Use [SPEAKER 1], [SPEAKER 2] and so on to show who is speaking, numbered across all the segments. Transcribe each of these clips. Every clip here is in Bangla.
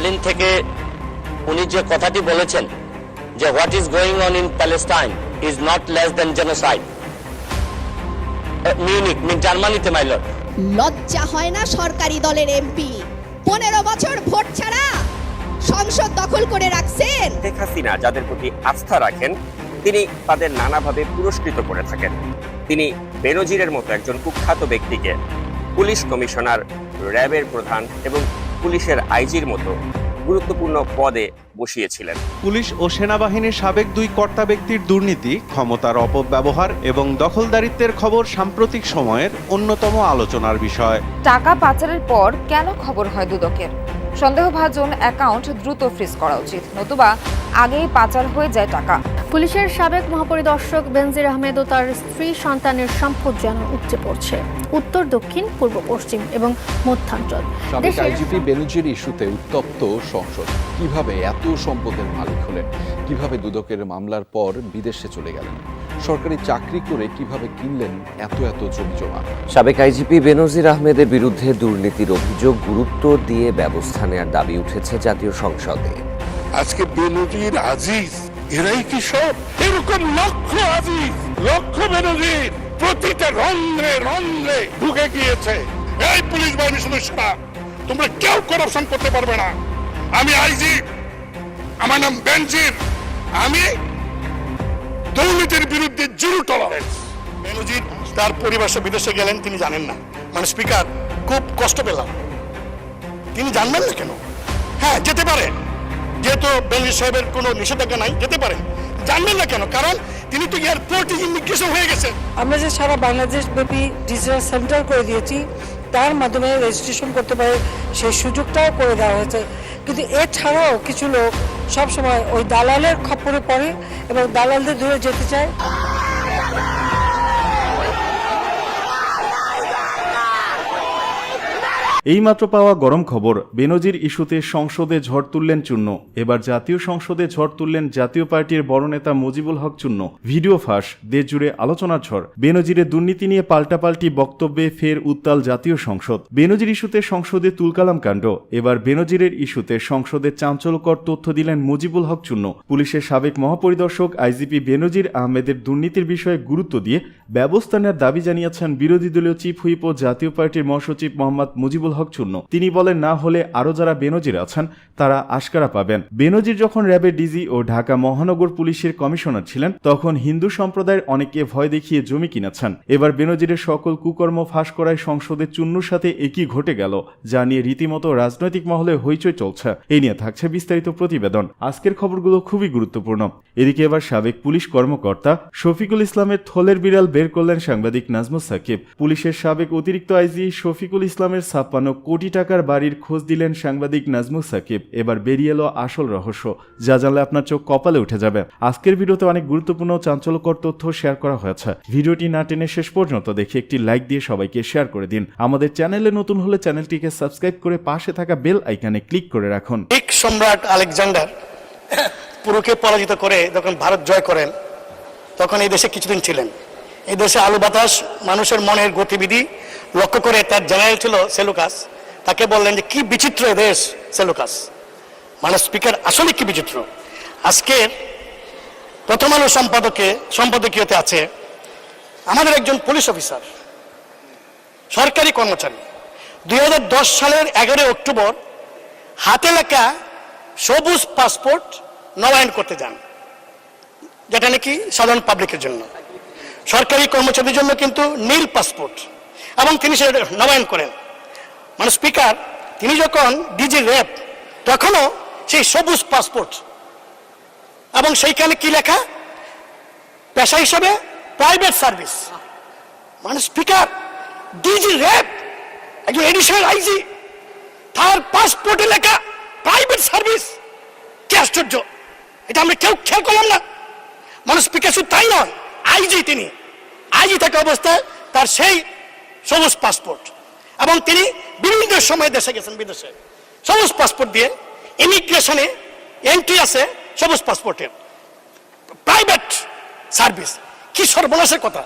[SPEAKER 1] বার্লিন থেকে উনি যে কথাটি বলেছেন যে what is going on in Palestine is not less than genocide Munich জার্মানিতে মাইলর
[SPEAKER 2] লজ্জা হয় না সরকারি দলের এমপি পনেরো বছর ভোট ছাড়া সংসদ দখল করে রাখছেন
[SPEAKER 3] শেখ হাসিনা যাদের প্রতি আস্থা রাখেন তিনি তাদের নানাভাবে পুরস্কৃত করে থাকেন তিনি বেনজিরের মতো একজন কুখ্যাত ব্যক্তিকে পুলিশ কমিশনার র্যাবের প্রধান এবং পুলিশের আইজির মতো গুরুত্বপূর্ণ পদে বসিয়েছিলেন
[SPEAKER 4] পুলিশ ও সেনাবাহিনীর সাবেক দুই কর্তা ব্যক্তির দুর্নীতি ক্ষমতার অপব্যবহার এবং দখলদারিত্বের খবর সাম্প্রতিক সময়ের অন্যতম আলোচনার বিষয়
[SPEAKER 5] টাকা পাচারের পর কেন খবর হয় দুদকের সন্দেহভাজন অ্যাকাউন্ট দ্রুত ফ্রিজ করা উচিত নতুবা আগেই পাচার হয়ে যায় টাকা
[SPEAKER 6] পুলিশের সাবেক মহাপরিদর্শক বেনজির আহমেদ ও তার স্ত্রী সন্তানের সম্পদ যেন উপচে পড়ছে উত্তর দক্ষিণ পূর্ব পশ্চিম এবং মধ্যাঞ্চল
[SPEAKER 7] সাবেক আইজিপি বেনজির ইস্যুতে উত্তপ্ত সংসদ কিভাবে এত সম্পদের মালিক হলেন কিভাবে দুদকের মামলার পর বিদেশে চলে গেলেন সরকারি চাকরি করে কিভাবে কিনলেন এত এত জমি জমা
[SPEAKER 8] সাবেক আইজিপি বেনজির আহমেদের বিরুদ্ধে দুর্নীতির অভিযোগ গুরুত্ব দিয়ে ব্যবস্থা নেওয়ার দাবি উঠেছে জাতীয় সংসদে
[SPEAKER 9] আজকে বেনজির আজিজ এরাই কি সব এরকম লক্ষ আজিজ লক্ষ বেনজির প্রতিটা রন্ধ্রে রন্ধ্রে ঢুকে গিয়েছে এই পুলিশ বাহিনী সেটা তোমরা কেউ করাপশন করতে পারবে না আমি আইজি আমার নাম বেনজির আমি দুর্নীতির বিরুদ্ধে জিরো টলারেন্স
[SPEAKER 10] বেনজির তার পরিবাসে বিদেশে গেলেন তিনি জানেন না মানে স্পিকার খুব কষ্ট পেলাম তিনি জানবেন না কেন হ্যাঁ যেতে পারে যেহেতু বেলি সাহেবের কোনো নিষেধাজ্ঞা নাই যেতে পারেন জানবেন না কেন কারণ তিনি তো এয়ারপোর্টে ইমিগ্রেশন হয়ে গেছেন
[SPEAKER 11] আমরা যে সারা বাংলাদেশ ব্যাপী ডিজিটাল সেন্টার করে দিয়েছি তার মাধ্যমে রেজিস্ট্রেশন করতে পারে সেই সুযোগটাও করে দেওয়া হয়েছে কিন্তু এছাড়াও কিছু লোক সবসময় ওই দালালের খপ্পরে পড়ে এবং দালালদের দূরে যেতে চায়
[SPEAKER 4] এইমাত্র পাওয়া গরম খবর বেনজির ইস্যুতে সংসদে ঝড় তুললেন চূন্য এবার জাতীয় সংসদে ঝড় তুললেন জাতীয় পার্টির বড় নেতা মুজিবুল হক চূন্য ভিডিও ফাঁস দেশ জুড়ে আলোচনার ঝড় বেনজিরের দুর্নীতি নিয়ে পাল্টাপাল্টি বক্তব্যে ফের উত্তাল জাতীয় সংসদ বেনজির ইস্যুতে সংসদে তুলকালাম কাণ্ড এবার বেনজিরের ইস্যুতে সংসদে চাঞ্চল্যকর তথ্য দিলেন মুজিবুল হক চূন্য পুলিশের সাবেক মহাপরিদর্শক আইজিপি বেনজির আহমেদের দুর্নীতির বিষয়ে গুরুত্ব দিয়ে ব্যবস্থা নেওয়ার দাবি জানিয়েছেন বিরোধী দলীয় চিফ হুইপ ও জাতীয় পার্টির মহাসচিব মোহাম্মদ মুজিবুল আশরাফুল হক চূর্ণ তিনি বলেন না হলে আরও যারা বেনজির আছেন তারা আশকারা পাবেন বেনজির যখন র্যাবের ডিজি ও ঢাকা মহানগর পুলিশের কমিশনার ছিলেন তখন হিন্দু সম্প্রদায়ের অনেকে ভয় দেখিয়ে জমি কিনেছেন এবার বেনজিরের সকল কুকর্ম ফাঁস করায় সংসদে চুন্নুর সাথে একই ঘটে গেল যা নিয়ে রীতিমতো রাজনৈতিক মহলে হইচই চলছে এ নিয়ে থাকছে বিস্তারিত প্রতিবেদন আজকের খবরগুলো খুবই গুরুত্বপূর্ণ এদিকে এবার সাবেক পুলিশ কর্মকর্তা শফিকুল ইসলামের থলের বিড়াল বের করলেন সাংবাদিক নাজমুল সাকিব পুলিশের সাবেক অতিরিক্ত আইজি শফিকুল ইসলামের ছাপ্পান্ন ছাপ্পান্ন কোটি টাকার বাড়ির খোঁজ দিলেন সাংবাদিক নাজমুল সাকিব এবার বেরিয়ে এলো আসল রহস্য যা জানলে আপনার চোখ কপালে উঠে যাবে আজকের ভিডিওতে অনেক গুরুত্বপূর্ণ চাঞ্চল্যকর তথ্য শেয়ার করা হয়েছে ভিডিওটি না টেনে শেষ পর্যন্ত দেখে একটি লাইক দিয়ে সবাইকে শেয়ার করে দিন আমাদের চ্যানেলে নতুন হলে চ্যানেলটিকে সাবস্ক্রাইব করে পাশে থাকা বেল আইকনে ক্লিক করে রাখুন
[SPEAKER 12] এক সম্রাট আলেকজান্ডার পুরুকে পরাজিত করে যখন ভারত জয় করেন তখন এই দেশে কিছুদিন ছিলেন এই দেশে আলু বাতাস মানুষের মনের গতিবিধি লক্ষ্য করে তার জেনারেল ছিল সেলুকাস তাকে বললেন যে কি বিচিত্র দেশ সেলুকাস মানে স্পিকার আসলে কি বিচিত্র আজকের প্রথম আলো সম্পাদকে সম্পাদকীয়তে আছে আমাদের একজন পুলিশ অফিসার সরকারি কর্মচারী দুই সালের এগারোই অক্টোবর হাতে লেখা সবুজ পাসপোর্ট নবায়ন করতে যান যেটা নাকি সাধারণ পাবলিকের জন্য সরকারি কর্মচারীর জন্য কিন্তু নীল পাসপোর্ট এবং তিনি সেটা নবায়ন করেন মানে স্পিকার তিনি যখন ডিজি র্যাব তখনও সেই সবুজ পাসপোর্ট এবং সেইখানে কি লেখা পেশা হিসাবে প্রাইভেট সার্ভিস মানে স্পিকার ডিজি র্যাব একজন এডিশনাল আইজি তার পাসপোর্টে লেখা প্রাইভেট সার্ভিস কি আশ্চর্য এটা আমরা কেউ খেয়াল করলাম না মানে স্পিকার শুধু তাই নয় আইজি তিনি আইজি থাকা অবস্থায় তার সেই সবুজ পাসপোর্ট এবং তিনি বিভিন্ন সময় দেশে গেছেন বিদেশে সবুজ পাসপোর্ট দিয়ে ইমিগ্রেশনে এন্ট্রি আছে সবুজ পাসপোর্টের প্রাইভেট সার্ভিস কি সর্বনাশের কথা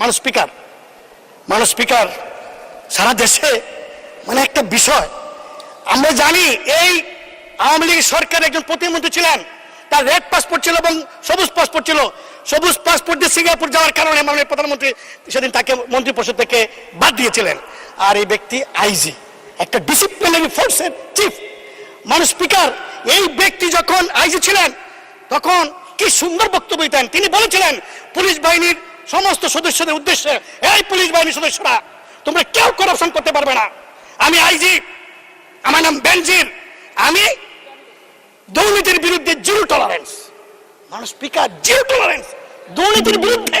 [SPEAKER 12] মানুষ স্পিকার মানুষ স্পিকার সারা দেশে মানে একটা বিষয় আমরা জানি এই আওয়ামী লীগ সরকার একজন প্রতিমন্ত্রী ছিলেন তার রেড পাসপোর্ট ছিল এবং সবুজ পাসপোর্ট ছিল সবুজ পাসপোর্ট দিয়ে সিঙ্গাপুর যাওয়ার কারণে মাননীয় প্রধানমন্ত্রী সেদিন তাকে মন্ত্রিপরিষদ থেকে বাদ দিয়েছিলেন আর এই ব্যক্তি আইজি একটা ডিসিপ্লিনারি ফোর্সের চিফ মানে স্পিকার এই ব্যক্তি যখন আইজি ছিলেন তখন কি সুন্দর বক্তব্য দিতেন তিনি বলেছিলেন পুলিশ বাহিনীর সমস্ত সদস্যদের উদ্দেশ্যে এই পুলিশ বাহিনীর সদস্যরা তোমরা কেউ করাপশন করতে পারবে না আমি আইজি আমার নাম বেনজির আমি দুর্নীতির বিরুদ্ধে জিরো টলারেন্স মানুষ স্পিকার যে টলারেন্স দুর্নীতির বিরুদ্ধে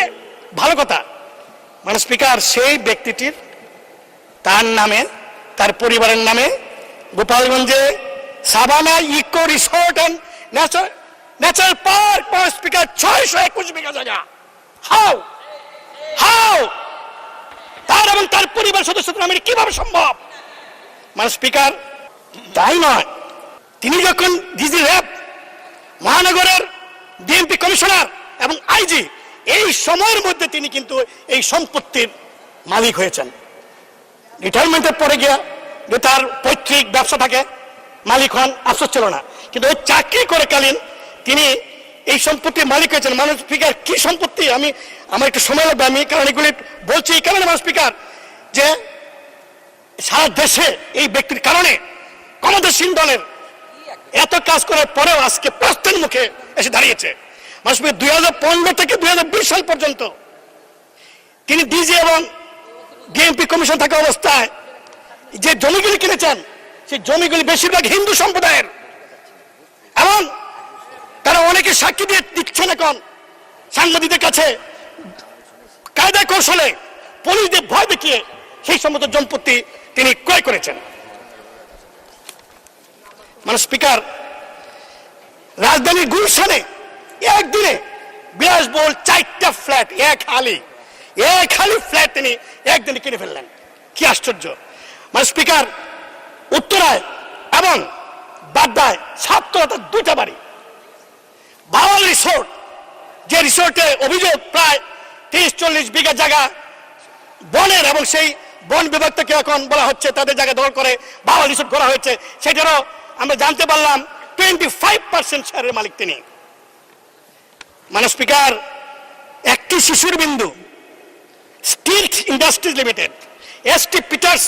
[SPEAKER 12] ভালো কথা মানে স্পিকার সেই ব্যক্তিটির তার নামে তার পরিবারের নামে গোপালগঞ্জে Savanna eco resort and natural natural park পাওয়ার স্পিকার ছয়শো একুশ বিঘা জায়গা হাও হাও তার এবং তার পরিবার সদস্যদের নামে কিভাবে সম্ভব মানে স্পিকার তাই নয় তিনি যখন ডিজি র্যাপ সময়ের মধ্যে তিনি কিন্তু এই সম্পত্তির মালিক হয়েছেন রিটায়ারমেন্টের পরে গিয়া যে তার পৈতৃক ব্যবসা থাকে মালিক হন আশ্চর্য ছিল না কিন্তু ওই চাকরি কালীন তিনি এই সম্পত্তির মালিক হয়েছেন মানুষ স্পিকার কি সম্পত্তি আমি আমার একটু সময় লাগবে আমি কারণ এগুলি বলছি এই কারণে মানুষ স্পিকার যে সারা দেশে এই ব্যক্তির কারণে ক্ষমতাসীন দলের এত কাজ করার পরেও আজকে প্রশ্নের মুখে এসে দাঁড়িয়েছে মাসুমের দুই থেকে দুই সাল পর্যন্ত তিনি ডিজি এবং ডিএমপি কমিশন থাকা অবস্থায় যে জমিগুলি কিনেছেন সেই জমিগুলি বেশিরভাগ হিন্দু সম্প্রদায়ের এবং তারা অনেকে সাক্ষী দিয়ে দিচ্ছেন এখন সাংবাদিকদের কাছে কায়দা কৌশলে পুলিশদের ভয় দেখিয়ে সেই সমস্ত সম্পত্তি তিনি ক্রয় করেছেন মানে স্পিকার রাজধানীর গুলশানে একদিনে বিলাসবহুল চারটা ফ্ল্যাট এক আলি এক হালি ফ্ল্যাট তিনি একদিনে কিনে ফেললেন কি আশ্চর্য মানে স্পিকার উত্তরায় এবং বাড্ডায় সাততলাতার দুইটা বাড়ি বাওয়াল রিসোর্ট যে রিসোর্টে অভিযোগ প্রায় তিরিশ চল্লিশ বিঘা জায়গা বনের এবং সেই বন বিভাগ থেকে এখন বলা হচ্ছে তাদের জায়গা দখল করে বাওয়াল রিসোর্ট করা হয়েছে সেটারও আমরা জানতে পারলাম টোয়েন্টি ফাইভ পার্সেন্ট শেয়ারের মালিক তিনি মানে স্পিকার একটি শিশুর বিন্দু stealth industries limited S T Peters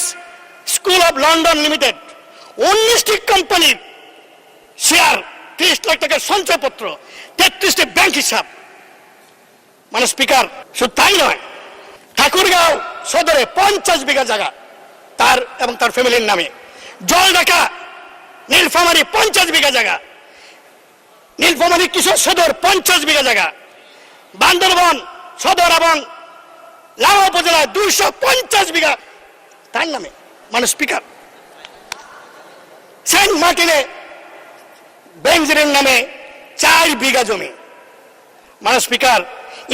[SPEAKER 12] school of London limited উনিশটি কোম্পানির শেয়ার ত্রিশ লাখ টাকার সঞ্চয়পত্র তেত্রিশটি ব্যাংক হিসাব মানে স্পিকার শুধু তাই নয় ঠাকুরগাঁও সদরে পঞ্চাশ বিঘা জায়গা তার এবং তার ফ্যামিলির নামে জল ঢাকা নীলফামারি পঞ্চাশ বিঘা জায়গা নীলফমণি কিশোর সদর পঞ্চাশ বিঘা জায়গা বান্দরবন সদর এবং লাভ উপজেলা দুইশো পঞ্চাশ বিঘা তার নামে মানে স্পিকার সেন্ট মার্টিনে বেঞ্জের নামে চার বিঘা জমি মানে স্পিকার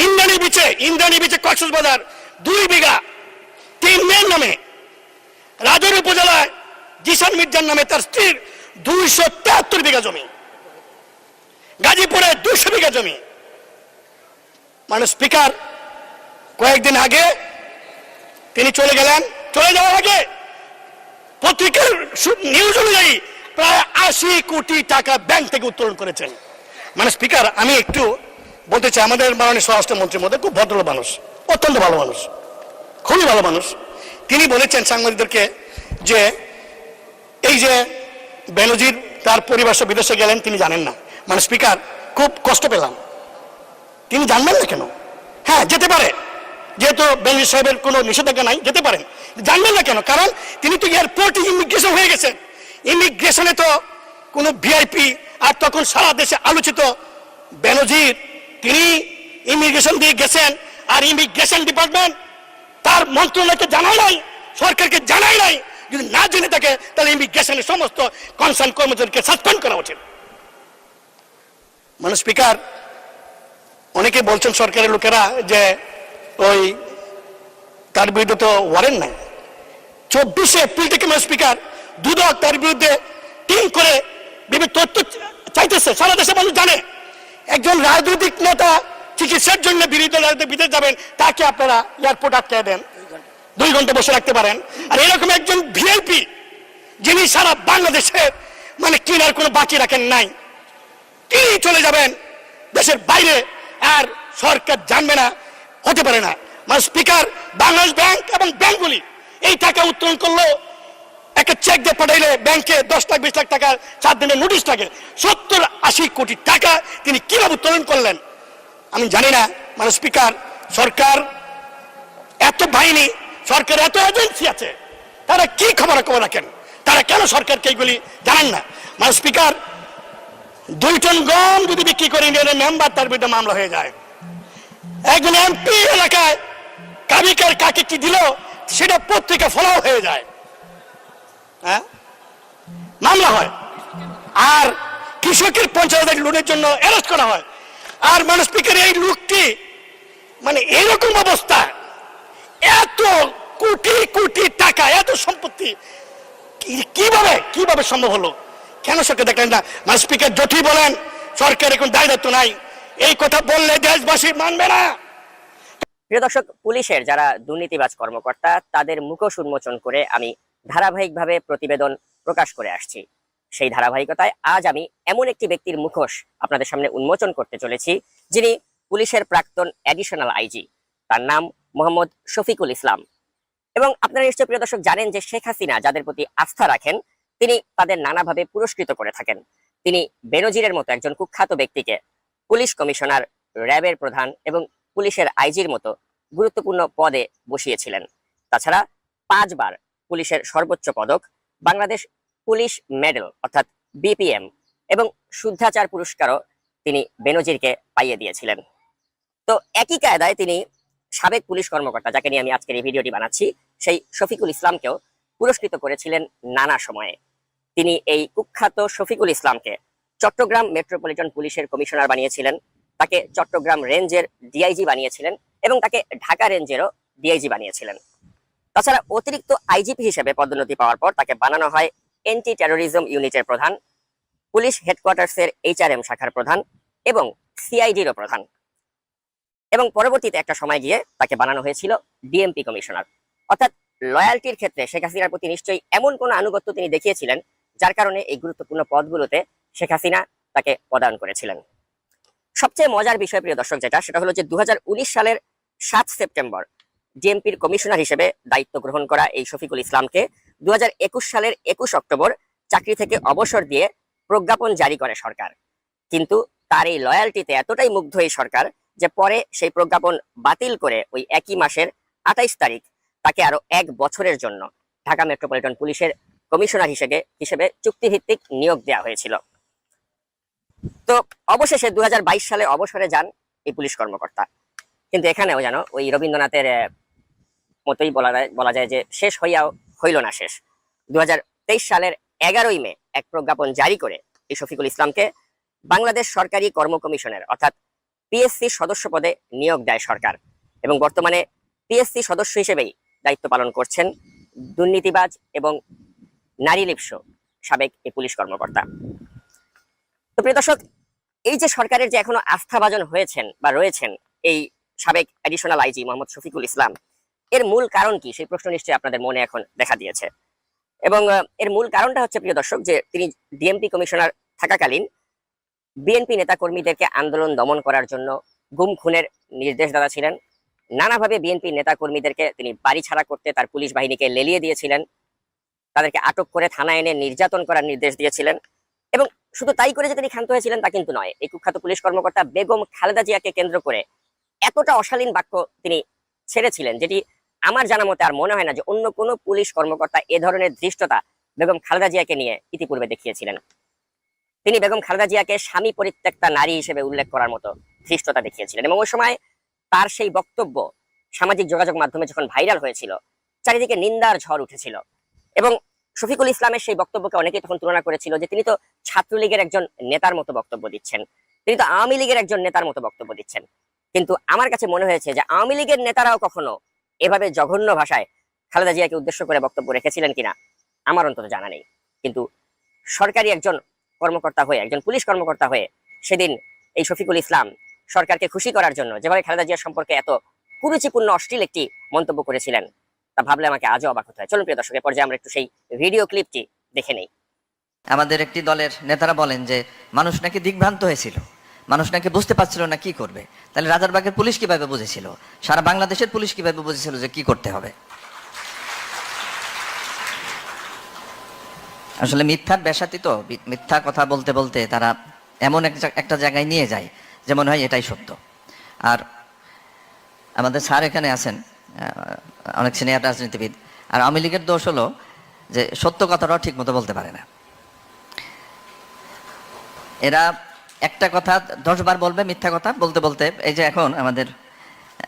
[SPEAKER 12] ইন্দ্রাণী বিচে ইন্দ্রাণী বিচে বাজার দুই বিঘা তিন মেয়ের নামে রাজর উপজেলায় জিসান মির্জার নামে তার স্ত্রীর দুইশো তেহাত্তর বিঘা জমি গাজীপুরে দুশো বিঘা জমি মানে স্পিকার কয়েকদিন আগে তিনি চলে গেলেন চলে যাওয়ার আগে পত্রিকার নিউজ অনুযায়ী প্রায় আশি কোটি টাকা ব্যাংক থেকে উত্তোলন করেছেন মানে স্পিকার আমি একটু বলতে চাই আমাদের মাননীয় স্বরাষ্ট্রমন্ত্রীর মধ্যে খুব ভদ্র মানুষ অত্যন্ত ভালো মানুষ খুবই ভালো মানুষ তিনি বলেছেন সাংবাদিকদেরকে যে এই যে বেনজির তার পরিবার বিদেশে গেলেন তিনি জানেন না মানে স্পিকার খুব কষ্ট পেলাম তিনি জানবেন না কেন হ্যাঁ যেতে পারে যেহেতু বেঞ্জি সাহেবের কোনো নিষেধাজ্ঞা নাই যেতে পারেন জানবেন না কেন কারণ তিনি তো এয়ারপোর্টে ইমিগ্রেশন হয়ে গেছেন ইমিগ্রেশনে তো কোনো ভিআইপি আর তখন সারা দেশে আলোচিত বেনজির তিনি ইমিগ্রেশন দিয়ে গেছেন আর ইমিগ্রেশন ডিপার্টমেন্ট তার মন্ত্রণালয়কে জানাই নাই সরকারকে জানাই নাই যদি না জেনে থাকে তাহলে ইমিগ্রেশনের সমস্ত কনসার্ন কর্মচারীকে সাসপেন্ড করা উচিত মানে স্পিকার অনেকে বলছেন সরকারের লোকেরা যে ওই তার বিরুদ্ধে তো ওয়ারেন্ট নাই চব্বিশে এপ্রিল থেকে মানে স্পিকার দুদক তার বিরুদ্ধে টিম করে বিভিন্ন তথ্য চাইতেছে সারা দেশে মানুষ জানে একজন রাজনৈতিক নেতা চিকিৎসার জন্য বিরুদ্ধে রাজনীতি বিদেশ যাবেন তাকে আপনারা এয়ারপোর্ট আটকে দেন দুই ঘন্টা বসে রাখতে পারেন আর এরকম একজন ভিআইপি যিনি সারা বাংলাদেশের মানে কিনার কোনো বাকি রাখেন নাই কি চলে যাবেন দেশের বাইরে আর সরকার জানবে না হতে পারে না মানে স্পিকার বাংলাদেশ ব্যাংক এবং ব্যাংকগুলি এই টাকা উত্তোলন করলো একটা চেক দিয়ে পাঠাইলে ব্যাংকে দশ লাখ বিশ লাখ টাকা চার দিনের নোটিশ থাকে সত্তর আশি কোটি টাকা তিনি কিভাবে উত্তোলন করলেন আমি জানি না মানে স্পিকার সরকার এত বাহিনী সরকার এত এজেন্সি আছে তারা কি খবর খবর রাখেন তারা কেন সরকারকে এইগুলি জানান না মানে স্পিকার দুই টন গম যদি বিক্রি করে নিয়ে মেম্বার তার বিরুদ্ধে মামলা হয়ে যায় একজন এমপি এলাকায় কাবিকার কাকে কি দিল সেটা পত্রিকা ফলাও হয়ে যায় হ্যাঁ মামলা হয় আর কৃষকের পঞ্চাশ হাজার লোনের জন্য অ্যারেস্ট করা হয় আর মানুষ স্পিকার এই লোকটি মানে এরকম অবস্থা এত কোটি কোটি টাকা এত সম্পত্তি কিভাবে কিভাবে সম্ভব হলো কেন সরকার দেখলেন না মানে স্পিকার জঠি বলেন সরকার এখন দায়িত্ব নাই এই কথা বললে দেশবাসী মানবে না
[SPEAKER 13] প্রিয় দর্শক পুলিশের যারা দুর্নীতিবাজ কর্মকর্তা তাদের মুখোশ উন্মোচন করে আমি ধারাবাহিকভাবে প্রতিবেদন প্রকাশ করে আসছি সেই ধারাবাহিকতায় আজ আমি এমন একটি ব্যক্তির মুখোশ আপনাদের সামনে উন্মোচন করতে চলেছি যিনি পুলিশের প্রাক্তন অ্যাডিশনাল আইজি তার নাম মোহাম্মদ শফিকুল ইসলাম এবং আপনারা নিশ্চয় প্রিয় দর্শক জানেন যে শেখ হাসিনা যাদের প্রতি আস্থা রাখেন তিনি তাদের নানাভাবে পুরস্কৃত করে থাকেন তিনি বেনজিরের মতো একজন কুখ্যাত ব্যক্তিকে পুলিশ কমিশনার র্যাবের প্রধান এবং পুলিশের আইজির মতো গুরুত্বপূর্ণ পদে বসিয়েছিলেন তাছাড়া পাঁচবার পুলিশের সর্বোচ্চ পদক বাংলাদেশ পুলিশ মেডেল অর্থাৎ বিপিএম এবং শুদ্ধাচার পুরস্কারও তিনি বেনজিরকে পাইয়ে দিয়েছিলেন তো একই কায়দায় তিনি সাবেক পুলিশ কর্মকর্তা যাকে নিয়ে আমি আজকের এই ভিডিওটি বানাচ্ছি সেই শফিকুল ইসলামকেও পুরস্কৃত করেছিলেন নানা সময়ে তিনি এই কুখ্যাত শফিকুল ইসলামকে চট্টগ্রাম মেট্রোপলিটন পুলিশের কমিশনার বানিয়েছিলেন তাকে চট্টগ্রাম রেঞ্জের ডিআইজি বানিয়েছিলেন এবং তাকে ঢাকা রেঞ্জেরও ডিআইজি বানিয়েছিলেন তাছাড়া অতিরিক্ত আইজিপি হিসেবে পদোন্নতি পাওয়ার পর তাকে বানানো হয় এন্টি টেরোরিজম ইউনিটের প্রধান পুলিশ হেডকোয়ার্টার্সের এইচআরএম শাখার প্রধান এবং সিআইডিরও প্রধান এবং পরবর্তীতে একটা সময় গিয়ে তাকে বানানো হয়েছিল ডিএমপি কমিশনার অর্থাৎ লয়ালটির ক্ষেত্রে শেখ হাসিনার প্রতি নিশ্চয়ই এমন কোনো আনুগত্য তিনি দেখিয়েছিলেন যার কারণে এই গুরুত্বপূর্ণ পদগুলোতে শেখ হাসিনা তাকে প্রদান করেছিলেন সবচেয়ে মজার বিষয় প্রিয় দর্শক যেটা সেটা হলো যে দু সালের সাত সেপ্টেম্বর ডিএমপির কমিশনার হিসেবে দায়িত্ব গ্রহণ করা এই শফিকুল ইসলামকে দু সালের একুশ অক্টোবর চাকরি থেকে অবসর দিয়ে প্রজ্ঞাপন জারি করে সরকার কিন্তু তার এই লয়ালটিতে এতটাই মুগ্ধ এই সরকার যে পরে সেই প্রজ্ঞাপন বাতিল করে ওই একই মাসের আঠাইশ তারিখ তাকে আরো এক বছরের জন্য ঢাকা মেট্রোপলিটন পুলিশের কমিশনার হিসেবে হিসেবে চুক্তিভিত্তিক নিয়োগ দেওয়া হয়েছিল তো অবশেষে দু সালে অবসরে যান এই পুলিশ কর্মকর্তা কিন্তু এখানেও যেন ওই রবীন্দ্রনাথের মতোই বলা যায় বলা যায় যে শেষ হইয়াও হইল না শেষ দু সালের এগারোই মে এক প্রজ্ঞাপন জারি করে এই শফিকুল ইসলামকে বাংলাদেশ সরকারি কর্ম কমিশনের অর্থাৎ পিএসসি সদস্য পদে নিয়োগ দেয় সরকার এবং বর্তমানে পিএসসি সদস্য হিসেবেই দায়িত্ব পালন করছেন দুর্নীতিবাজ এবং নারী লিপ্স সাবেক এই পুলিশ কর্মকর্তা তো প্রিয় দর্শক এই যে সরকারের যে এখনো আস্থাভাজন হয়েছেন বা রয়েছেন এই সাবেক অ্যাডিশনাল আইজি মোহাম্মদ শফিকুল ইসলাম এর মূল কারণ কি সেই প্রশ্ন নিশ্চয়ই আপনাদের মনে এখন দেখা দিয়েছে এবং এর মূল কারণটা হচ্ছে প্রিয় দর্শক যে তিনি ডিএমপি কমিশনার থাকাকালীন বিএনপি নেতাকর্মীদেরকে আন্দোলন দমন করার জন্য গুম খুনের নির্দেশ দাদা ছিলেন নানাভাবে বিএনপি নেতাকর্মীদেরকে তিনি বাড়ি ছাড়া করতে তার পুলিশ বাহিনীকে লেলিয়ে দিয়েছিলেন তাদেরকে আটক করে থানা এনে নির্যাতন করার নির্দেশ দিয়েছিলেন এবং শুধু তাই করে যে তিনি ক্ষান্ত হয়েছিলেন তা কিন্তু নয় এই কুখ্যাত পুলিশ কর্মকর্তা বেগম খালেদা জিয়াকে কেন্দ্র করে এতটা অশালীন বাক্য তিনি ছেড়েছিলেন যেটি আমার জানা মতে আর মনে হয় না যে অন্য কোনো পুলিশ কর্মকর্তা এ ধরনের ধৃষ্টতা বেগম খালেদা জিয়াকে নিয়ে ইতিপূর্বে দেখিয়েছিলেন তিনি বেগম খালেদা জিয়াকে স্বামী পরিত্যক্তা নারী হিসেবে উল্লেখ করার মতো ধৃষ্টতা দেখিয়েছিলেন এবং ওই সময় তার সেই বক্তব্য সামাজিক যোগাযোগ মাধ্যমে যখন ভাইরাল হয়েছিল চারিদিকে নিন্দার ঝড় উঠেছিল এবং শফিকুল ইসলামের সেই বক্তব্যকে অনেকে তখন তুলনা করেছিল যে তিনি তো ছাত্রলীগের একজন নেতার মতো বক্তব্য দিচ্ছেন তিনি তো আওয়ামী লীগের একজন নেতার মতো বক্তব্য দিচ্ছেন কিন্তু আমার কাছে মনে হয়েছে যে আওয়ামী লীগের নেতারাও কখনো এভাবে জঘন্য ভাষায় খালেদা জিয়াকে উদ্দেশ্য করে বক্তব্য রেখেছিলেন কিনা আমার অন্তত জানা নেই কিন্তু সরকারি একজন কর্মকর্তা হয়ে একজন পুলিশ কর্মকর্তা হয়ে সেদিন এই শফিকুল ইসলাম সরকারকে খুশি করার জন্য যেভাবে খালেদা জিয়া সম্পর্কে এত কুরুচিপূর্ণ অশ্লীল একটি মন্তব্য করেছিলেন তা ভাবলে আমাকে আজও অবাক হতে হয় চলুন প্রিয় দর্শকের পর্যায়ে আমরা একটু সেই ভিডিও ক্লিপটি দেখে নেই
[SPEAKER 14] আমাদের একটি দলের নেতারা বলেন যে মানুষ নাকি দিগ্ভ্রান্ত হয়েছিল মানুষ নাকি বুঝতে পারছিল না কি করবে তাহলে রাজারবাগের পুলিশ কিভাবে বুঝেছিল সারা বাংলাদেশের পুলিশ কিভাবে বুঝেছিল যে কি করতে হবে আসলে মিথ্যার বেশাতি তো মিথ্যা কথা বলতে বলতে তারা এমন একটা জায়গায় নিয়ে যায় যে মনে হয় এটাই সত্য আর আমাদের স্যার এখানে আছেন অনেক সিনিয়র রাজনীতিবিদ আর আওয়ামী লীগের দোষ হলো যে সত্য কথাটাও ঠিক মতো বলতে পারে না এরা একটা কথা দশবার বলবে মিথ্যা কথা বলতে বলতে এই যে এখন আমাদের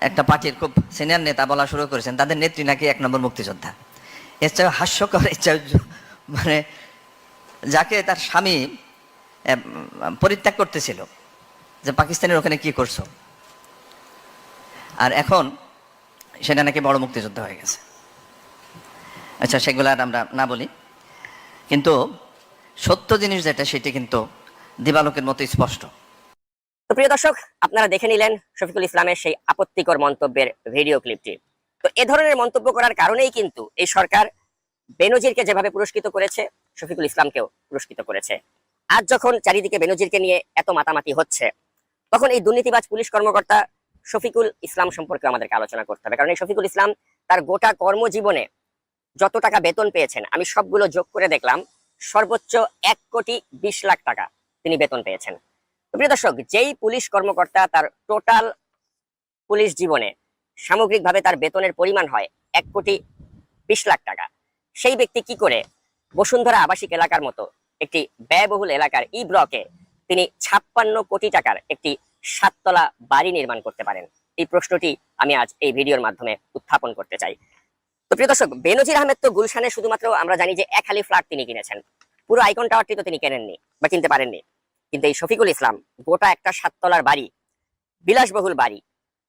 [SPEAKER 14] একটা পার্টির খুব সিনিয়র নেতা বলা শুরু করেছেন তাদের নেত্রী নাকি এক নম্বর মুক্তিযোদ্ধা এর চেয়ে হাস্যকর এর মানে যাকে তার স্বামী পরিত্যাগ করতেছিল যে পাকিস্তানের ওখানে কি করছো আর এখন সেটা নাকি বড় মুক্তিযুদ্ধ হয়ে গেছে আচ্ছা সেগুলো আর আমরা না বলি কিন্তু সত্য জিনিস যেটা সেটি কিন্তু দিবালোকের মতো স্পষ্ট
[SPEAKER 13] তো প্রিয় দর্শক আপনারা দেখে নিলেন শফিকুল ইসলামের সেই আপত্তিকর মন্তব্যের ভিডিও ক্লিপটি তো এ ধরনের মন্তব্য করার কারণেই কিন্তু এই সরকার বেনজিরকে যেভাবে পুরস্কৃত করেছে শফিকুল ইসলামকেও পুরস্কৃত করেছে আজ যখন চারিদিকে বেনজিরকে নিয়ে এত মাতামাতি হচ্ছে তখন এই দুর্নীতিবাজ পুলিশ কর্মকর্তা শফিকুল ইসলাম সম্পর্কে আমাদেরকে আলোচনা করতে হবে কারণ এই শফিকুল ইসলাম তার গোটা কর্মজীবনে যত টাকা বেতন পেয়েছেন আমি সবগুলো যোগ করে দেখলাম সর্বোচ্চ এক কোটি বিশ লাখ টাকা তিনি বেতন পেয়েছেন প্রিয় দর্শক যেই পুলিশ কর্মকর্তা তার টোটাল পুলিশ জীবনে সামগ্রিকভাবে তার বেতনের পরিমাণ হয় এক কোটি বিশ লাখ টাকা সেই ব্যক্তি কি করে বসুন্ধরা আবাসিক এলাকার মতো একটি ব্যয়বহুল এলাকার ই ব্লকে তিনি ছাপ্পান্ন কোটি টাকার একটি সাততলা বাড়ি নির্মাণ করতে পারেন এই প্রশ্নটি আমি আজ এই ভিডিওর মাধ্যমে উত্থাপন করতে চাই তো প্রিয় দর্শক বেনজির আহমেদ তো গুলশানে শুধুমাত্র আমরা জানি যে এক হালি ফ্ল্যাট তিনি কিনেছেন পুরো আইকন টাওয়ারটি তো তিনি কেনেননি বা কিনতে পারেননি কিন্তু এই শফিকুল ইসলাম গোটা একটা সাততলার বাড়ি বিলাসবহুল বাড়ি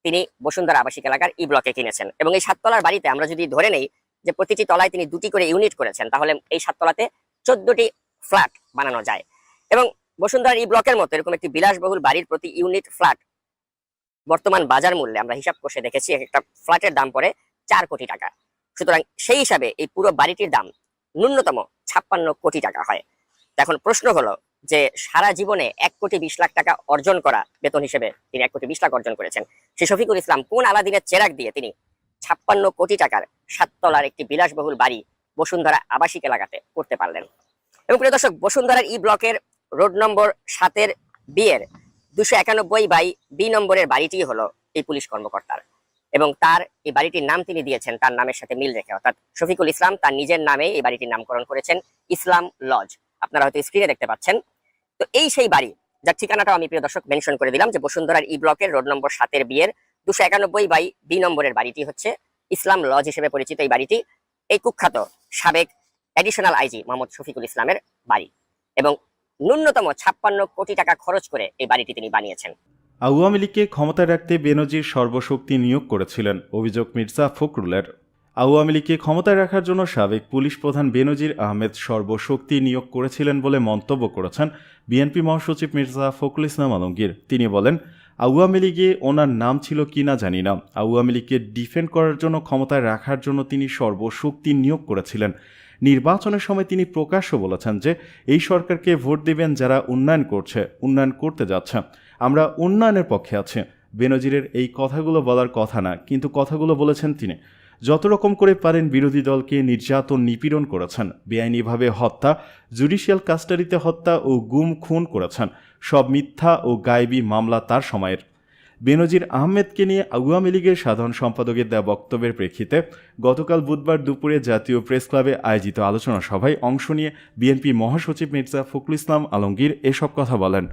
[SPEAKER 13] তিনি বসুন্ধরা আবাসিক এলাকার ই ব্লকে কিনেছেন এবং এই সাততলার বাড়িতে আমরা যদি ধরে নেই যে প্রতিটি তলায় তিনি দুটি করে ইউনিট করেছেন তাহলে এই সাততলাতে চোদ্দটি ফ্ল্যাট বানানো যায় এবং বসুন্ধরার এই ব্লকের মতো এরকম একটি বিলাসবহুল বাড়ির প্রতি ইউনিট ফ্ল্যাট বর্তমান বাজার মূল্যে আমরা হিসাব কষে দেখেছি একটা ফ্ল্যাটের দাম পড়ে চার কোটি টাকা সুতরাং সেই হিসাবে এই পুরো বাড়িটির দাম ন্যূনতম ছাপ্পান্ন কোটি টাকা হয় এখন প্রশ্ন হলো যে সারা জীবনে এক কোটি বিশ লাখ টাকা অর্জন করা বেতন হিসেবে তিনি এক কোটি বিশ লাখ অর্জন করেছেন সে শফিকুল ইসলাম কোন আলাদিনের চেরাক দিয়ে তিনি ছাপ্পান্ন কোটি টাকার সাততলার একটি বিলাসবহুল বাড়ি বসুন্ধরা আবাসিক এলাকাতে করতে পারলেন এবং প্রিয় দর্শক বসুন্ধরার ই ব্লকের রোড নম্বর সাতের বিয়ের দুশো একানব্বই বাই বি নম্বরের বাড়িটি হলো এই পুলিশ কর্মকর্তার এবং তার এই বাড়িটির নাম তিনি দিয়েছেন তার নামের সাথে মিল রেখে অর্থাৎ শফিকুল ইসলাম তার নিজের নামে এই বাড়িটির নামকরণ করেছেন ইসলাম লজ আপনারা হয়তো স্ক্রিনে দেখতে পাচ্ছেন তো এই সেই বাড়ি যার ঠিকানাটাও আমি প্রিয় দর্শক মেনশন করে দিলাম যে বসুন্ধরার ই ব্লকের রোড নম্বর সাতের বিয়ের দুশো একানব্বই বাই বি নম্বরের বাড়িটি হচ্ছে ইসলাম লজ হিসেবে পরিচিত এই বাড়িটি এই কুখ্যাত সাবেক অ্যাডিশনাল আইজি মোহাম্মদ শফিকুল ইসলামের বাড়ি এবং ন্যূনতম ছাপ্পান্ন কোটি টাকা খরচ করে এই বাড়িটি তিনি বানিয়েছেন
[SPEAKER 15] আওয়ামী লীগকে ক্ষমতায় রাখতে বেনজির সর্বশক্তি নিয়োগ করেছিলেন অভিযোগ মির্জা ফখরুলের আওয়ামী লীগকে ক্ষমতায় রাখার জন্য সাবেক পুলিশ প্রধান বেনজির আহমেদ সর্বশক্তি নিয়োগ করেছিলেন বলে মন্তব্য করেছেন বিএনপি মহাসচিব মির্জা ফখরুল ইসলাম আলমগীর তিনি বলেন আওয়ামী লীগে ওনার নাম ছিল কি না জানি না আওয়ামী লীগকে ডিফেন্ড করার জন্য ক্ষমতায় রাখার জন্য তিনি সর্বশক্তি নিয়োগ করেছিলেন নির্বাচনের সময় তিনি প্রকাশ্য বলেছেন যে এই সরকারকে ভোট দেবেন যারা উন্নয়ন করছে উন্নয়ন করতে যাচ্ছে আমরা উন্নয়নের পক্ষে আছি বেনজিরের এই কথাগুলো বলার কথা না কিন্তু কথাগুলো বলেছেন তিনি যত রকম করে পারেন বিরোধী দলকে নির্যাতন নিপীড়ন করেছেন বেআইনিভাবে হত্যা জুডিশিয়াল কাস্টাডিতে হত্যা ও গুম খুন করেছেন সব মিথ্যা ও গায়েবী মামলা তার সময়ের বেনজির আহমেদকে নিয়ে আওয়ামী লীগের সাধারণ সম্পাদকের দেওয়া বক্তব্যের প্রেক্ষিতে গতকাল বুধবার দুপুরে জাতীয় প্রেস ক্লাবে আয়োজিত আলোচনা সভায় অংশ নিয়ে বিএনপি মহাসচিব মির্জা ফখরুল ইসলাম আলমগীর এসব কথা বলেন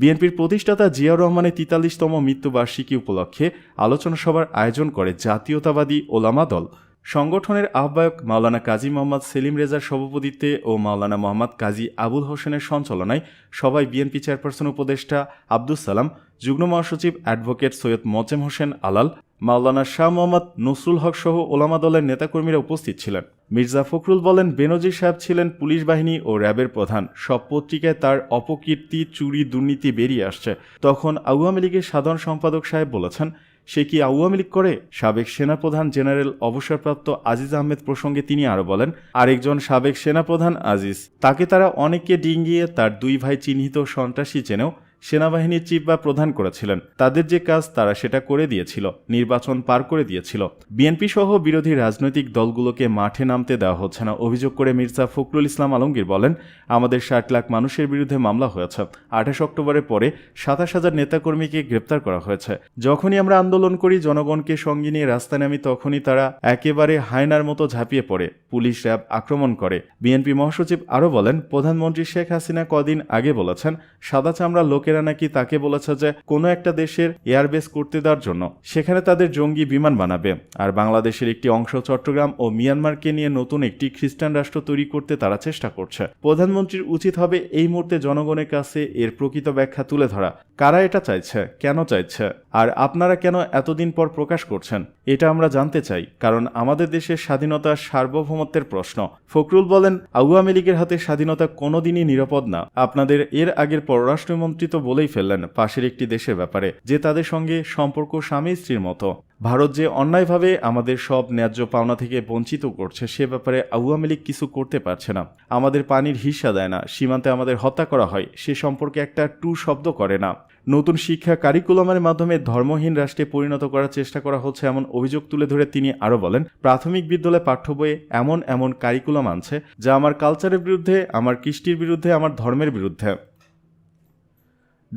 [SPEAKER 15] বিএনপির প্রতিষ্ঠাতা জিয়া রহমানের তিতাল্লিশতম মৃত্যুবার্ষিকী উপলক্ষে আলোচনা সভার আয়োজন করে জাতীয়তাবাদী ওলামা দল সংগঠনের আহ্বায়ক মাওলানা কাজী মোহাম্মদ সেলিম রেজার সভাপতিত্বে ও মাওলানা মোহাম্মদ কাজী আবুল হোসেনের সঞ্চালনায় সবাই বিএনপি চেয়ারপারসন উপদেষ্টা আব্দুল সালাম যুগ্ম মহাসচিব অ্যাডভোকেট সৈয়দ মোচেম হোসেন আলাল মাওলানা শাহ মোহাম্মদ নসরুল হক সহ ওলামা দলের নেতাকর্মীরা উপস্থিত ছিলেন মির্জা ফখরুল বলেন বেনজির সাহেব ছিলেন পুলিশ বাহিনী ও র্যাবের প্রধান সব পত্রিকায় তার অপকীর্তি চুরি দুর্নীতি বেরিয়ে আসছে তখন আওয়ামী লীগের সাধারণ সম্পাদক সাহেব বলেছেন সে কি আওয়ামী লীগ করে সাবেক সেনাপ্রধান জেনারেল অবসরপ্রাপ্ত আজিজ আহমেদ প্রসঙ্গে তিনি আরও বলেন আরেকজন সাবেক সেনাপ্রধান আজিজ তাকে তারা অনেককে ডিঙ্গিয়ে তার দুই ভাই চিহ্নিত সন্ত্রাসী জেনেও সেনাবাহিনীর চিফ বা প্রধান করেছিলেন তাদের যে কাজ তারা সেটা করে দিয়েছিল নির্বাচন পার করে দিয়েছিল বিএনপি সহ বিরোধী রাজনৈতিক দলগুলোকে মাঠে নামতে দেওয়া হচ্ছে না অভিযোগ করে মির্জা ফখরুল ইসলাম আলমগীর বলেন আমাদের ষাট লাখ মানুষের বিরুদ্ধে মামলা হয়েছে আঠাশ অক্টোবরের পরে সাতাশ হাজার নেতাকর্মীকে গ্রেপ্তার করা হয়েছে যখনই আমরা আন্দোলন করি জনগণকে সঙ্গে নিয়ে রাস্তা নামি তখনই তারা একেবারে হায়নার মতো ঝাঁপিয়ে পড়ে পুলিশ র্যাব আক্রমণ করে বিএনপি মহাসচিব আরও বলেন প্রধানমন্ত্রী শেখ হাসিনা কদিন আগে বলেছেন সাদা চামড়া লোকের লোকেরা নাকি তাকে বলেছে যে কোনো একটা দেশের এয়ারবেস করতে দেওয়ার জন্য সেখানে তাদের জঙ্গি বিমান বানাবে আর বাংলাদেশের একটি অংশ চট্টগ্রাম ও মিয়ানমারকে নিয়ে নতুন একটি খ্রিস্টান রাষ্ট্র তৈরি করতে তারা চেষ্টা করছে প্রধানমন্ত্রীর উচিত হবে এই মুহূর্তে জনগণের কাছে এর প্রকৃত ব্যাখ্যা তুলে ধরা কারা এটা চাইছে কেন চাইছে আর আপনারা কেন এতদিন পর প্রকাশ করছেন এটা আমরা জানতে চাই কারণ আমাদের দেশের স্বাধীনতা সার্বভৌমত্বের প্রশ্ন ফখরুল বলেন আওয়ামী লীগের হাতে স্বাধীনতা কোনোদিনই নিরাপদ না আপনাদের এর আগের পররাষ্ট্রমন্ত্রী তো বলেই ফেললেন পাশের একটি দেশের ব্যাপারে যে তাদের সঙ্গে সম্পর্ক স্বামী স্ত্রীর মতো ভারত যে অন্যায়ভাবে আমাদের সব ন্যায্য পাওনা থেকে বঞ্চিত করছে সে ব্যাপারে আওয়ামী লীগ কিছু করতে পারছে না আমাদের পানির হিসা দেয় না সীমান্তে আমাদের হত্যা করা হয় সে সম্পর্কে একটা টু শব্দ করে না নতুন শিক্ষা কারিকুলামের মাধ্যমে ধর্মহীন রাষ্ট্রে পরিণত করার চেষ্টা করা হচ্ছে এমন অভিযোগ তুলে ধরে তিনি আরও বলেন প্রাথমিক বিদ্যালয় পাঠ্য বইয়ে এমন এমন কারিকুলাম আনছে যা আমার কালচারের বিরুদ্ধে আমার কৃষ্টির বিরুদ্ধে আমার ধর্মের বিরুদ্ধে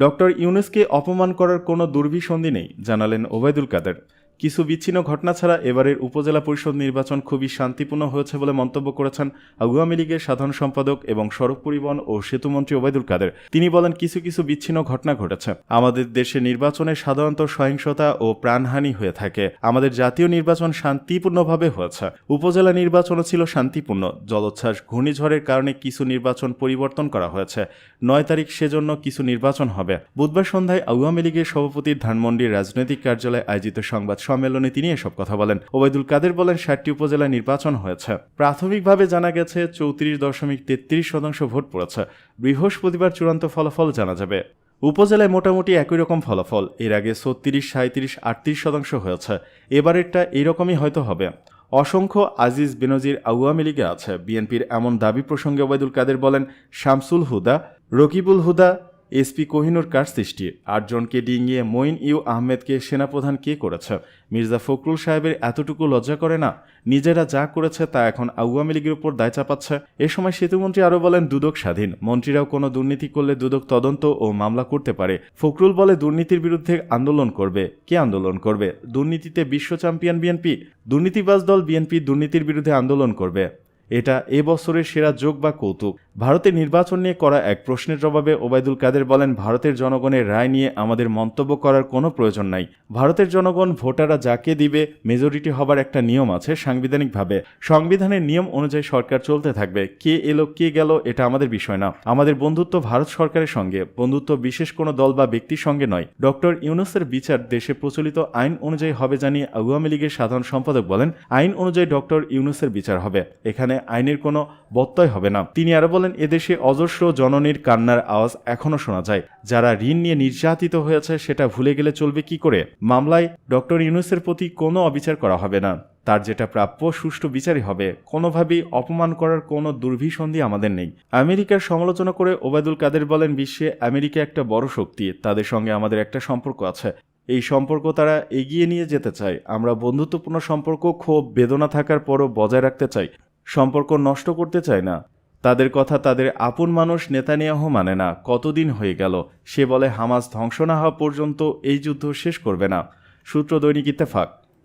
[SPEAKER 15] ডক্টর ইউনুসকে অপমান করার কোনো দুর্বিসন্ধি নেই জানালেন ওবায়দুল কাদের কিছু বিচ্ছিন্ন ঘটনা ছাড়া এবারের উপজেলা পরিষদ নির্বাচন খুবই শান্তিপূর্ণ হয়েছে বলে মন্তব্য করেছেন আওয়ামী লীগের সাধারণ সম্পাদক এবং সড়ক পরিবহন ও সেতুমন্ত্রী ওবায়দুল কাদের তিনি বলেন কিছু কিছু বিচ্ছিন্ন ঘটনা ঘটেছে আমাদের দেশে নির্বাচনে সাধারণত সহিংসতা ও প্রাণহানি হয়ে থাকে আমাদের জাতীয় নির্বাচন শান্তিপূর্ণভাবে হয়েছে উপজেলা নির্বাচনও ছিল শান্তিপূর্ণ জলোচ্ছ্বাস ঘূর্ণিঝড়ের কারণে কিছু নির্বাচন পরিবর্তন করা হয়েছে নয় তারিখ সেজন্য কিছু নির্বাচন হবে বুধবার সন্ধ্যায় আওয়ামী লীগের সভাপতি ধানমন্ডির রাজনৈতিক কার্যালয়ে আয়োজিত সংবাদ সম্মেলনে তিনি এসব কথা বলেন ওবায়দুল কাদের বলেন ষাটটি উপজেলায় নির্বাচন হয়েছে প্রাথমিকভাবে জানা গেছে চৌত্রিশ দশমিক তেত্রিশ শতাংশ ভোট পড়েছে বৃহস্পতিবার চূড়ান্ত ফলাফল জানা যাবে উপজেলায় মোটামুটি একই রকম ফলাফল এর আগে ছত্রিশ সাঁত্রিশ আটত্রিশ শতাংশ হয়েছে এবারেরটা এরকমই হয়তো হবে অসংখ্য আজিজ বেনজির আওয়ামী লীগে আছে বিএনপির এমন দাবি প্রসঙ্গে ওবায়দুল কাদের বলেন শামসুল হুদা রকিবুল হুদা এসপি কোহিনুর কার সৃষ্টি আটজনকে ডিঙিয়ে মঈন ইউ আহমেদকে সেনাপ্রধান কে করেছে মির্জা ফখরুল সাহেবের এতটুকু লজ্জা করে না নিজেরা যা করেছে তা এখন আওয়ামী লীগের উপর দায় চাপাচ্ছে এ সময় সেতুমন্ত্রী আরও বলেন দুদক স্বাধীন মন্ত্রীরাও কোনো দুর্নীতি করলে দুদক তদন্ত ও মামলা করতে পারে ফখরুল বলে দুর্নীতির বিরুদ্ধে আন্দোলন করবে কে আন্দোলন করবে দুর্নীতিতে বিশ্ব চ্যাম্পিয়ন বিএনপি দুর্নীতিবাজ দল বিএনপি দুর্নীতির বিরুদ্ধে আন্দোলন করবে এটা এবছরের সেরা যোগ বা কৌতুক ভারতের নির্বাচন নিয়ে করা এক প্রশ্নের জবাবে ওবায়দুল কাদের বলেন ভারতের জনগণের রায় নিয়ে আমাদের মন্তব্য করার কোনো প্রয়োজন নাই ভারতের জনগণ ভোটাররা যাকে দিবে মেজরিটি হবার একটা নিয়ম আছে সাংবিধানিকভাবে সংবিধানের নিয়ম অনুযায়ী সরকার চলতে থাকবে কে এলো কে গেল এটা আমাদের বিষয় না আমাদের বন্ধুত্ব ভারত সরকারের সঙ্গে বন্ধুত্ব বিশেষ কোনো দল বা ব্যক্তির সঙ্গে নয় ডক্টর ইউনুসের বিচার দেশে প্রচলিত আইন অনুযায়ী হবে জানিয়ে আওয়ামী লীগের সাধারণ সম্পাদক বলেন আইন অনুযায়ী ডক্টর ইউনুসের বিচার হবে এখানে আইনের কোনো বত্তয় হবে না তিনি আরও বলেন বলেন এদেশে অজস্র জননীর কান্নার আওয়াজ এখনও শোনা যায় যারা ঋণ নিয়ে নির্যাতিত হয়েছে সেটা ভুলে গেলে চলবে কি করে মামলায় ডক্টর ইউনুসের প্রতি কোনো অবিচার করা হবে না তার যেটা প্রাপ্য সুষ্ঠু বিচারই হবে কোনোভাবেই অপমান করার কোনো দুর্ভিসন্ধি আমাদের নেই আমেরিকার সমালোচনা করে ওবায়দুল কাদের বলেন বিশ্বে আমেরিকা একটা বড় শক্তি তাদের সঙ্গে আমাদের একটা সম্পর্ক আছে এই সম্পর্ক তারা এগিয়ে নিয়ে যেতে চায় আমরা বন্ধুত্বপূর্ণ সম্পর্ক ক্ষোভ বেদনা থাকার পরও বজায় রাখতে চাই সম্পর্ক নষ্ট করতে চায় না তাদের কথা তাদের আপন মানুষ নেতানিয়াহ মানে না কতদিন হয়ে গেল সে বলে হামাস ধ্বংস না হওয়া পর্যন্ত এই যুদ্ধ শেষ করবে না সূত্র দৈনিক ইত্তেফাক